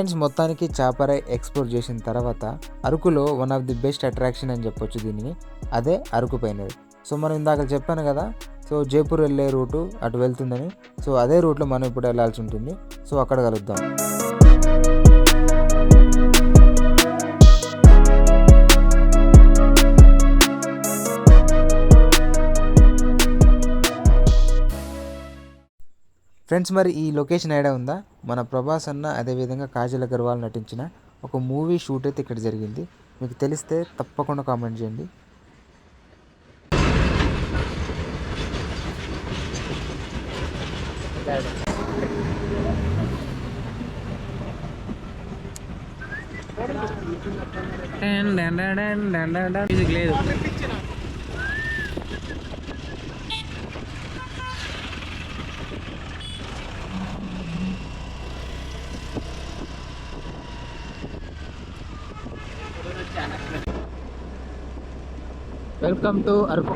Friends మొత్తానికి చాపరై explore చేసిన తర్వాత అరకులో one of the best attraction అని చెప్పొచ్చు దీనిని. అదే అరకు పైనది. సో మనం ఇందాక చెప్పాను కదా సో జైపూర్ వెళ్ళే రూటు అటు వెళ్తుందని. సో అదే రూట్లో మనం ఇప్పుడు వెళ్ళాల్సి ఉంటుంది. సో అక్కడ కలుద్దాం. ఫ్రెండ్స్ మరి ఈ లొకేషన్ ఐడియా ఉందా? మన ప్రభాస్ అన్న అదేవిధంగా కాజల్ అగర్వాల్ నటించిన ఒక మూవీ షూట్ అయితే ఇక్కడ జరిగింది. మీకు తెలిస్తే తప్పకుండా కామెంట్ చేయండి. మ్యూజిక్ లేదు. వెల్కమ్ టు అరకు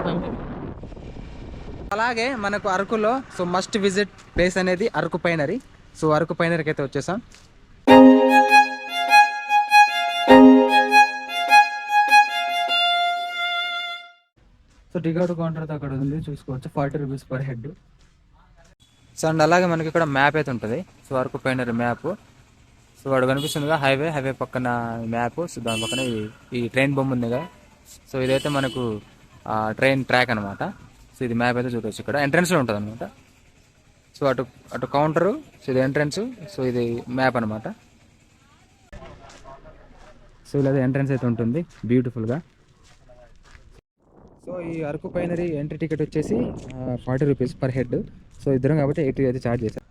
అలాగే మనకు అరకులో సో మస్ట్ విజిట్ ప్లేస్ అనేది అరకు పైనరీ. సో అరకు పైనరీకి అయితే వచ్చేసాం. సో టికెట్ కౌంటర్ అక్కడ ఉంది చూసుకోవచ్చు. Forty rupees per head. So and అలాగే మనకి ఇక్కడ మ్యాప్ అయితే ఉంటుంది. So Araku pinery map. So వాడు కనిపిస్తుందిగా హైవే. హైవే పక్కన మ్యాప్. సో దాని పక్కన ఈ- ఈ ట్రైన్ బొమ్మ ఉంది కదా. సో ఇదైతే మనకు ట్రైన్ ట్రాక్ అనమాట సో ఇది మ్యాప్ అయితే చూడవచ్చు ఇక్కడ. ఎంట్రన్స్లో ఉంటుంది అనమాట సో అటు అటు కౌంటరు సో ఇది ఎంట్రన్స్ సో ఇది మ్యాప్ అనమాట సో ఇలా ఎంట్రన్స్ అయితే ఉంటుంది బ్యూటిఫుల్గా సో ఈ అరకు పైనరీ ఎంట్రీ టికెట్ వచ్చేసి forty rupees per head so ఇద్దరం కాబట్టి ఎయిటీ అయితే ఛార్జ్ చేశారు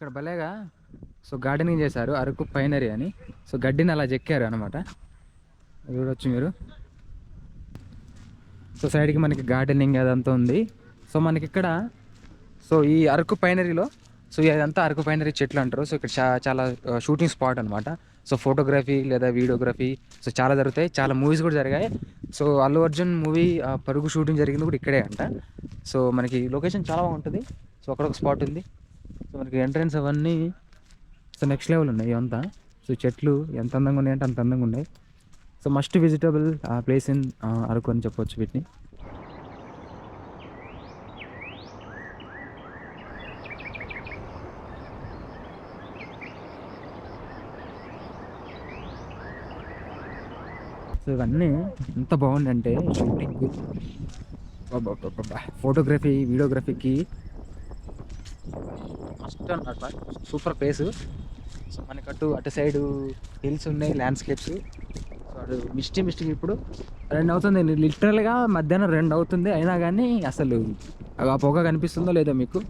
ఇక్కడ భలేగా. సో గార్డెనింగ్ చేశారు అరకు పైనరీ అని. సో గడ్డిని అలా చెక్కారు అనమాట చూడొచ్చు మీరు. సో సైడ్కి మనకి గార్డెనింగ్ అదంతా ఉంది. సో మనకి ఇక్కడ సో ఈ అరకు పైనరీలో సో ఇదంతా అరకు పైనరీ చెట్లు అంటారు. సో ఇక్కడ చాలా షూటింగ్ స్పాట్ అనమాట సో ఫోటోగ్రఫీ లేదా వీడియోగ్రఫీ సో చాలా జరుగుతాయి. చాలా మూవీస్ కూడా జరిగాయి. So Allu Arjun movie Parugu shooting జరిగింది కూడా ఇక్కడే అంట. సో మనకి లొకేషన్ చాలా బాగుంటుంది. సో అక్కడ ఒక స్పాట్ ఉంది. సో మనకి ఎంట్రన్స్ అవన్నీ సో నెక్స్ట్ లెవెల్ ఉన్నాయి ఇవంతా. సో చెట్లు ఎంత అందంగా ఉన్నాయి అంటే అంత అందంగా ఉన్నాయి. So must visitable place in Araku అని చెప్పొచ్చు వీటిని. సో ఇవన్నీ ఎంత బాగుందంటే షూటింగ్ ఫోటోగ్రఫీ వీడియోగ్రఫీకి మస్ట్ అన్నమాట. Super place. సో మనకి అటు అటు హిల్స్ ఉన్నాయి ల్యాండ్స్కేప్స్. సో అటు మిస్టీ మిస్టీ ఇప్పుడు రెండు అవుతుంది లిటరల్గా మధ్యాహ్నం రెండు అవుతుంది అయినా కానీ అసలు ఆ పొగ కనిపిస్తుందో లేదో మీకు.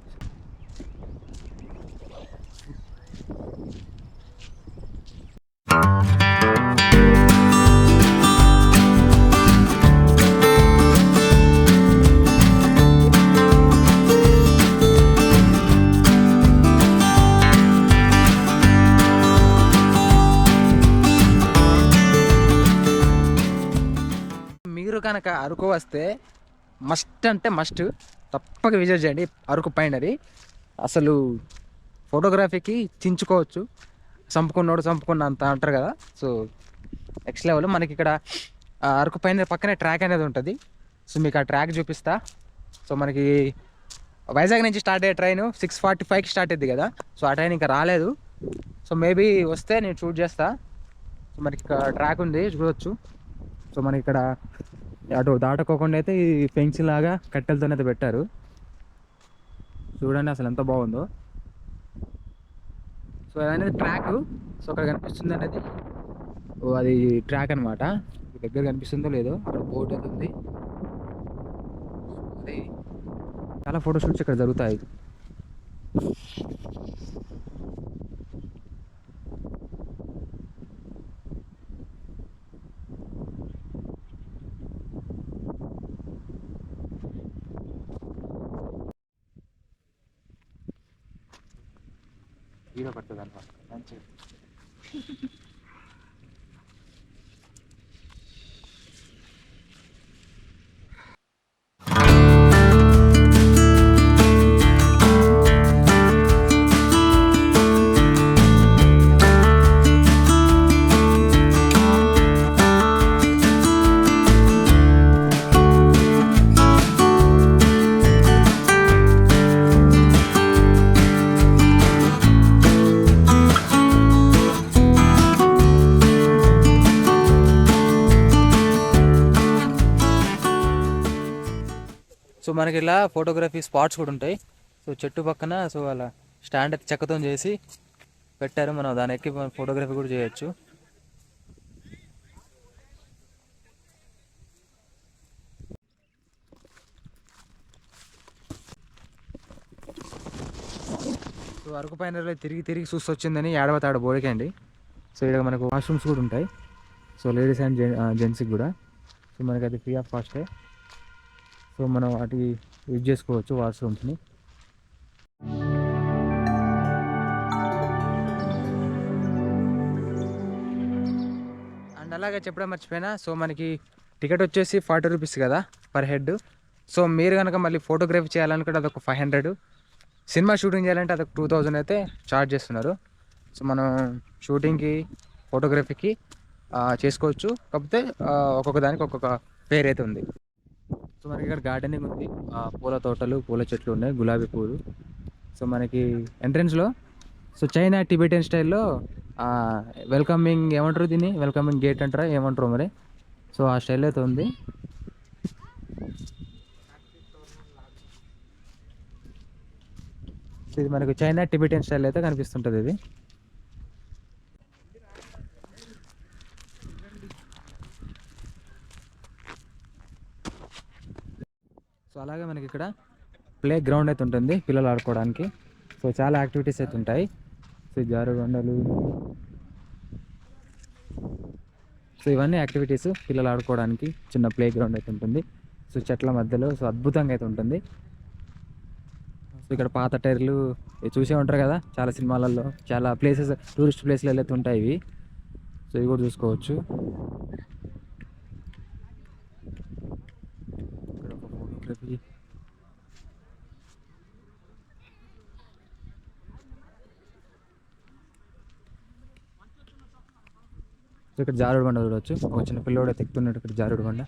మీరు కనుక అరకు వస్తే మస్ట్ అంటే మస్ట్ తప్పక విజిట్ చేయండి అరకు పైనది అసలు ఫోటోగ్రఫీకి చించుకోవచ్చు. చంపుకున్నోడు చంపుకున్న అంత అంటారు కదా. సో నెక్స్ట్ లెవెల్ మనకి ఇక్కడ ఆ అరకు పైన పక్కనే ట్రాక్ అనేది ఉంటుంది. సో మీకు ఆ ట్రాక్ చూపిస్తా. సో మనకి వైజాగ్ నుంచి స్టార్ట్ అయ్యే ట్రైన్ సిక్స్ ఫార్టీ ఫైవ్కి స్టార్ట్ అయింది కదా. సో ఆ ట్రైన్ ఇంకా రాలేదు. సో మేబీ వస్తే నేను షూట్ చేస్తా. సో మనకి ఇక్కడ ట్రాక్ ఉంది చూడవచ్చు సో మనకి ఇక్కడ అటు దాటుకోకుండా అయితే ఈ ఫెన్స్ లాగా కట్టెలతోనే అయితే పెట్టారు. చూడండి అసలు ఎంత బాగుందో. సో అనేది ట్రాక్ సో అక్కడ కనిపిస్తుంది అనేది. ఓ అది ట్రాక్ అనమాట దగ్గర కనిపిస్తుందో లేదో. అక్కడ బోట్ అయితే ఉంది. అది చాలా ఫోటోషూట్స్ ఇక్కడ జరుగుతాయి. సో మనకి ఇలా ఫోటోగ్రఫీ స్పాట్స్ కూడా ఉంటాయి. సో చెట్టు పక్కన సో అలా స్టాండ్ అయితే చెక్కతో చేసి పెట్టారు. మనం దాని ఎక్కి ఫోటోగ్రఫీ కూడా చేయొచ్చు. సో అరకు పైన తిరిగి తిరిగి చూసి వచ్చిందని ఏడవ తాడ బోడికండి సో ఇక్కడ మనకు వాష్రూమ్స్ కూడా ఉంటాయి. సో లేడీస్ అండ్ జెంట్స్కి కూడా. సో మనకి అది ఫ్రీ ఆఫ్ కాస్టే సో మనం వాటి యూజ్ చేసుకోవచ్చు వాష్రూమ్స్ని. అండ్ అలాగే చెప్పడం మర్చిపోయినా సో మనకి టికెట్ వచ్చేసి ఫార్టీ రూపీస్ కదా పర్ హెడ్. సో మీరు కనుక మళ్ళీ ఫోటోగ్రఫీ చేయాలనుకుంటే అదొక ఫైవ్ హండ్రెడ్. సినిమా షూటింగ్ చేయాలంటే అదొక టూ థౌజండ్ అయితే ఛార్జ్ చేస్తున్నారు. సో మనం షూటింగ్కి ఫోటోగ్రఫీకి చేసుకోవచ్చు. కాకపోతే ఒక్కొక్క దానికి ఒక్కొక్క పేరు అయితే ఉంది. సో మనకి ఇక్కడ గార్డెనింగ్ ఉంది. పూల తోటలు పూల చెట్లు ఉన్నాయి. గులాబీ పూలు. సో మనకి ఎంట్రన్స్లో సో చైనా టిబెటియన్ స్టైల్లో వెల్కమింగ్ ఏమంటారు దీన్ని? వెల్కమింగ్ గేట్ అంటారా? ఏమంటారు మరి? సో ఆ స్టైల్ అయితే ఉంది. సో ఇది మనకు చైనా టిబెటియన్ స్టైల్ అయితే కనిపిస్తుంటుంది ఇది. సో అలాగే మనకి ఇక్కడ ప్లే గ్రౌండ్ అయితే ఉంటుంది పిల్లలు ఆడుకోవడానికి. సో చాలా యాక్టివిటీస్ అయితే ఉంటాయి. సో జారుగొండలు సో ఇవన్నీ యాక్టివిటీస్ పిల్లలు ఆడుకోవడానికి చిన్న ప్లే గ్రౌండ్ అయితే ఉంటుంది. సో చెట్ల మధ్యలో సో అద్భుతంగా అయితే ఉంటుంది. సో ఇక్కడ పాత టైర్లు చూసే ఉంటారు కదా చాలా సినిమాలలో చాలా ప్లేసెస్ టూరిస్ట్ ప్లేస్లు అయితే ఉంటాయి ఇవి. సో ఇవి కూడా చూసుకోవచ్చు ఇక్కడ ఒక ఇక్కడ జారుడు బండ చూడవచ్చు ఒక చిన్న పిల్లోడు అయితే ఎక్కుతున్నాడు ఇక్కడ జారుడు బండ.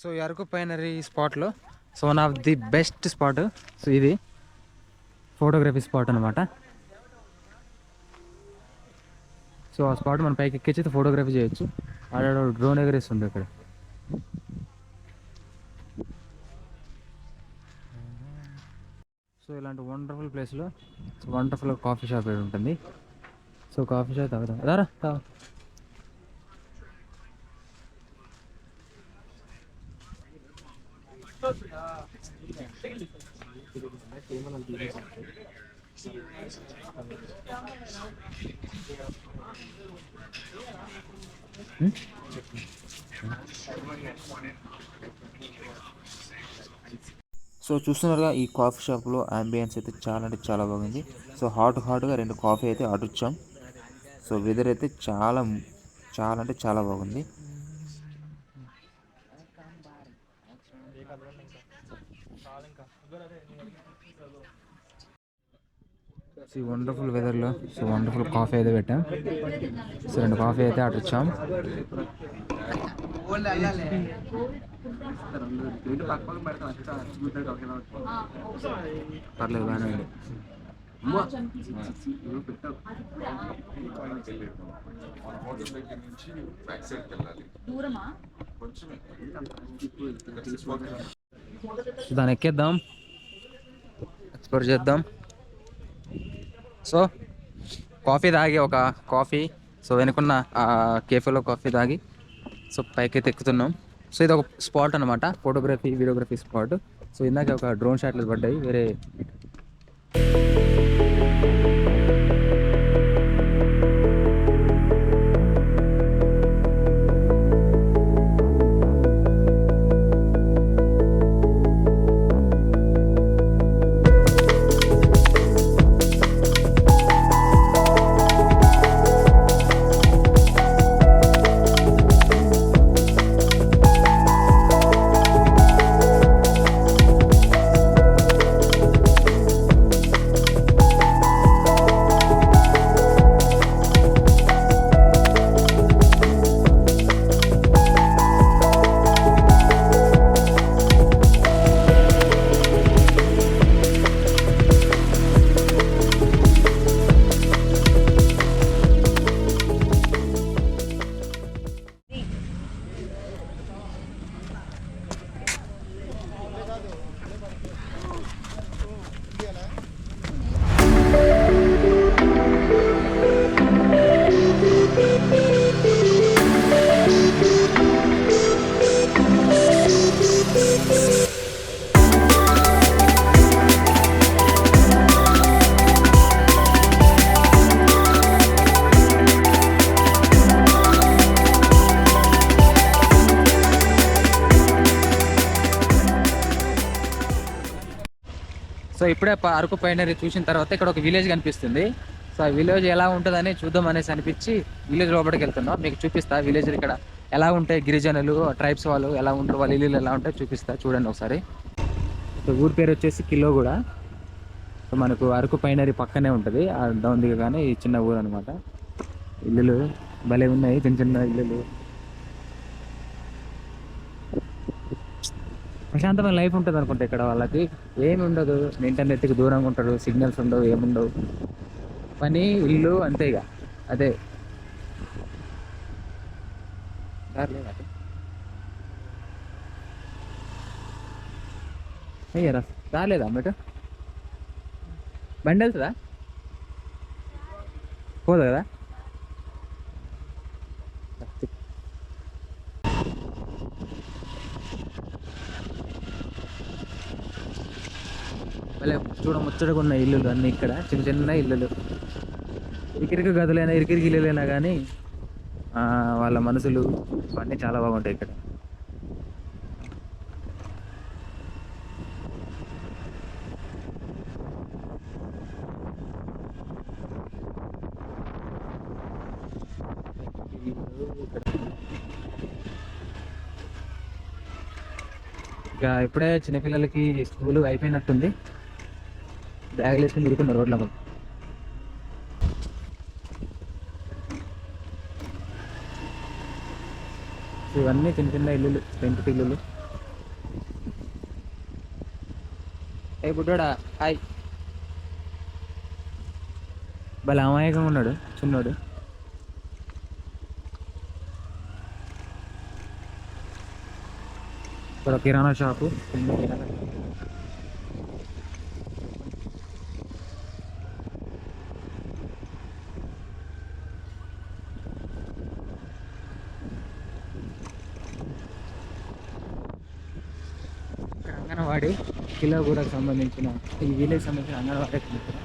సో ఈ అరకు పైనరీ స్పాట్లో so one of the best spot so ఇది ఫోటోగ్రఫీ స్పాట్ అనమాట సో ఆ స్పాట్ మనం పైకి ఎక్కించి ఫోటోగ్రఫీ చేయొచ్చు. ఆడ డ్రోన్ ఎగరేస్తుంది ఇక్కడ. సో ఇలాంటి వండర్ఫుల్ ప్లేస్లో వండర్ఫుల్ కాఫీ షాప్ ఏడు ఉంటుంది. సో కాఫీ షాప్ తాగుతాం రారా తాగు. సో చూస్తున్నారుగా ఈ కాఫీ షాప్లో అంబియన్స్ అయితే చాలా అంటే చాలా బాగుంది. సో హాట్ హాట్గా రెండు కాఫీ అయితే ఆర్డర్ ఇచ్చాం. సో వెదర్ అయితే చాలా చాలా అంటే చాలా బాగుంది. ఈ వండర్ఫుల్ వెదర్లో సో వండర్ఫుల్ కాఫీ అయితే పెట్టాం. సో రెండు కాఫీ అయితే ఆర్డర్ ఇచ్చాం పర్లేదు బాగానే ఉంది. దూరమా? దాన్ని ఎక్కేద్దాం. ఎక్స్ప్లోర్ చేద్దాం. సో కాఫీ తాగి ఒక కాఫీ సో వెనుకున్న కేఫేలో కాఫీ తాగి సో పైకి ఎక్కుతున్నాం. సో ఇది ఒక స్పాట్ అనమాట ఫోటోగ్రఫీ వీడియోగ్రఫీ స్పాట్ సో ఇందాక ఒక డ్రోన్ షాట్లు పడ్డాయి. వేరే సో ఇప్పుడే అరకు పైనరీ చూసిన తర్వాత ఇక్కడ ఒక విలేజ్ కనిపిస్తుంది. సో ఆ విలేజ్ ఎలా ఉంటుందని చూద్దాం అనేసి అనిపించి విలేజ్ లోపలికి వెళ్తున్నాం. మీకు చూపిస్తా విలేజ్ ఇక్కడ ఎలా ఉంటాయి గిరిజనులు ట్రైబ్స్ వాళ్ళు ఎలా ఉంటారు వాళ్ళ ఇల్లు ఎలా ఉంటాయి చూపిస్తా. చూడండి ఒకసారి. సో ఊరి పేరు వచ్చేసి కిలో కూడా. సో మనకు అరకు పైనరీ పక్కనే ఉంటుంది. ఆ డౌన్ దిగగానే ఈ చిన్న ఊరు అనమాట ఇల్లులు భలే ఉన్నాయి. చిన్న చిన్న ఇల్లులు. ప్రశాంతమైన లైఫ్ ఉంటుంది అనుకుంటా ఇక్కడ వాళ్ళకి. ఏమి ఉండదు. ఇంటర్నెట్కి దూరంగా ఉంటారు. సిగ్నల్స్ ఉండవు. ఏముండవు పని ఇల్లు అంతే ఇక. అదే. అయ్యారా రాలేదా అమ్మట? బండి వెళ్తుందా? పోదు కదా? భలే చూడ ముచ్చటగా ఉన్న ఇల్లులు అన్నీ ఇక్కడ చిన్న చిన్న ఇల్లులు. ఇరికిరికి గదులైనా ఇరికిరికి ఇల్లులైనా కానీ ఆ, వాళ్ళ మనసులు అన్నీ చాలా బాగుంటాయి ఇక్కడ. ఇక ఇప్పుడే చిన్నపిల్లలకి స్కూల్ అయిపోయినట్టుంది. బ్యాగులు వేసుకుని తిరుగుతున్నారు రోడ్ల మీద. ఇవన్నీ చిన్న చిన్న ఇల్లులు పెంకుటి ఇల్లులు ఏ బుడ్డోడా హాయ్. భలే అమాయకంగా ఉన్నాడు చిన్నోడు. ఇక్కడ కిరాణా షాపు కిరాణా షాపు. ఇక్కడ అంగన్వాడీ కిలో కూడా సంబంధించిన ఈ విలేజ్ సంబంధించిన అంగన్వాడీ ఇక్కడ